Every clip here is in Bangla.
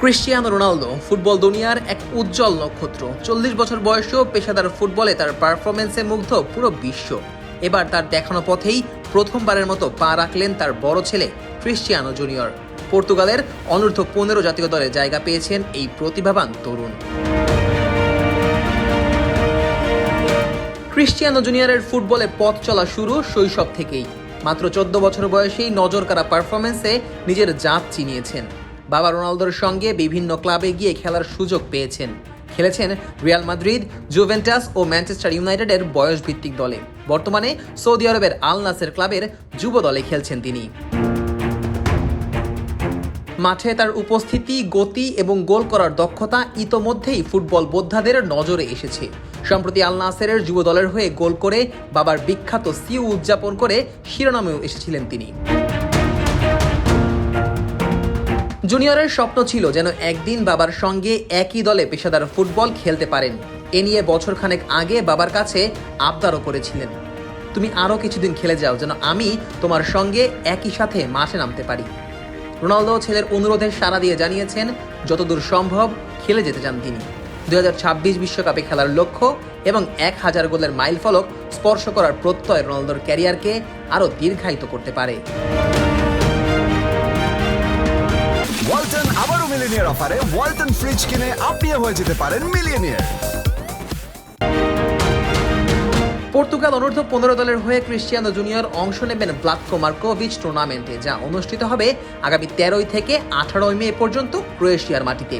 ক্রিশ্চিয়ানো রোনালদো ফুটবল দুনিয়ার এক উজ্জ্বল নক্ষত্র। চল্লিশ বছর বয়সেও পেশাদার ফুটবলে তার পারফরমেন্সে মুগ্ধ পুরো বিশ্ব। এবার তার দেখানো পথেই প্রথমবারের মতো পা রাখলেন তার বড় ছেলে ক্রিশ্চিয়ানো জুনিয়র। পর্তুগালের অনূর্ধ্ব পনেরো জাতীয় দলে জায়গা পেয়েছেন এই প্রতিভাবান তরুণ। ক্রিশ্চিয়ানো জুনিয়রের ফুটবলে পথ চলা শুরু শৈশব থেকেই। মাত্র চোদ্দ বছর বয়সেই নজর কাড়া পারফরমেন্সে নিজের জাত চিনিয়েছেন। বাবা রোনালদোর সঙ্গে বিভিন্ন ক্লাবে গিয়ে খেলার সুযোগ পেয়েছেন। খেলেছেন রিয়াল মাদ্রিদ, জুভেন্টাস ও ম্যানচেস্টার ইউনাইটেডের বয়সভিত্তিক দলে। বর্তমানে সৌদি আরবের আল নাসের ক্লাবের যুব দলে খেলছেন তিনি। মাঠে তার উপস্থিতি, গতি এবং গোল করার দক্ষতা ইতোমধ্যেই ফুটবল বোদ্ধাদের নজরে এসেছে। সম্প্রতি আল নাসেরের যুব দলের হয়ে গোল করে বাবার বিখ্যাত সিউ উদযাপন করে শিরোনামেও এসেছিলেন তিনি। জুনিয়রের স্বপ্ন ছিল যেন একদিন বাবার সঙ্গে একই দলে পেশাদার ফুটবল খেলতে পারেন। এ নিয়ে বছরখানেক আগে বাবার কাছে আবদারও করেছিলেন। তুমি আরও কিছুদিন খেলে যাও যেন আমি তোমার সঙ্গে একই সাথে মাঠে নামতে পারি। রোনালদো ছেলের অনুরোধে সাড়া দিয়ে জানিয়েছেন, যতদূর সম্ভব খেলে যেতে চান তিনি। দু বিশ্বকাপে খেলার লক্ষ্য এবং এক হাজার গোলের মাইল ফলক স্পর্শ করার প্রত্যয় রোনালদোর ক্যারিয়ারকে আরও দীর্ঘায়িত করতে পারে। মিলিনিয়ার অফারে ওয়ালটন ফ্রিজ কিনে আপনিও হয়ে যেতে পারেন মিলিয়নিয়ার পর্তুগাল অনূর্ধ্ব পনেরো দলের হয়ে ক্রিশ্চিয়ানো জুনিয়র অংশ নেবেন ব্লাতকো মার্কোভিচ টুর্নামেন্টে, যা অনুষ্ঠিত হবে আগামী তেরোই থেকে আঠারোই মে পর্যন্ত ক্রোয়েশিয়ার মাটিতে,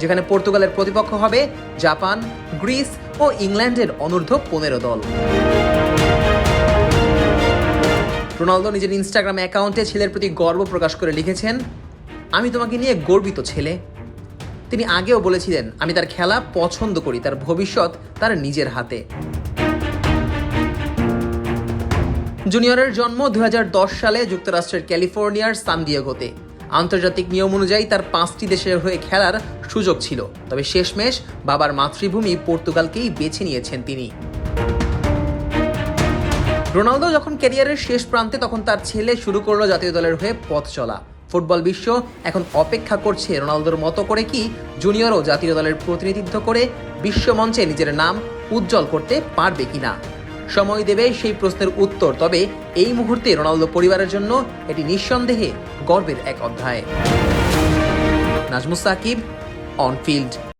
যেখানে পর্তুগালের প্রতিপক্ষ হবে জাপান, গ্রিস ও ইংল্যান্ডের অনূর্ধ্ব পনেরো দল। রোনালদো নিজের ইনস্টাগ্রাম অ্যাকাউন্টে ছেলের প্রতি গর্ব প্রকাশ করে লিখেছেন আমি তোমাকে নিয়ে গর্বিত ছেলে। তিনি আগেও বলেছিলেন, আমি তার খেলা পছন্দ করি, তার ভবিষ্যৎ তার নিজের হাতে। জুনিয়রের জন্ম দু হাজার দশ সালে যুক্তরাষ্ট্রের ক্যালিফোর্নিয়ার সান দিয়েগোতে আন্তর্জাতিক নিয়ম অনুযায়ী তার পাঁচটি দেশের হয়ে খেলার সুযোগ ছিল। তবে শেষমেশ বাবার মাতৃভূমি পর্তুগালকেই বেছে নিয়েছেন তিনি। রোনালদো যখন ক্যারিয়ারের শেষ প্রান্তে তখন তার ছেলে শুরু করল জাতীয় দলের হয়ে পথ চলা। ফুটবল বিশ্ব এখন অপেক্ষা করছে রোনালদোর মতো করে কি জুনিয়রও জাতীয় দলের প্রতিনিধিত্ব করে বিশ্বমঞ্চে নিজের নাম উজ্জ্বল করতে পারবে কিনা? সময় দেবে সেই প্রশ্নের উত্তর, তবে এই মুহূর্তে রোনালদো পরিবারের জন্য এটি নিঃসন্দেহে গর্বের এক অধ্যায়। Nazmus Sakib, on field.